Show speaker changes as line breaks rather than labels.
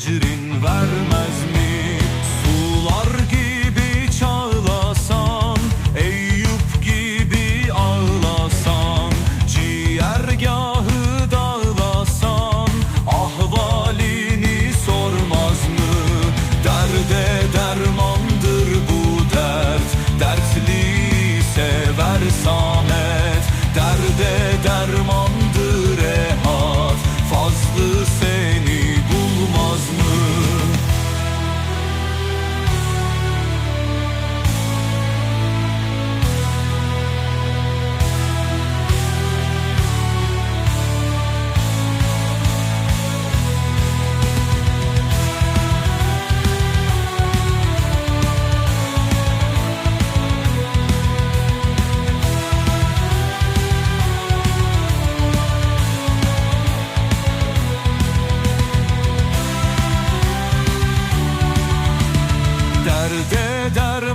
ecrin verme eder?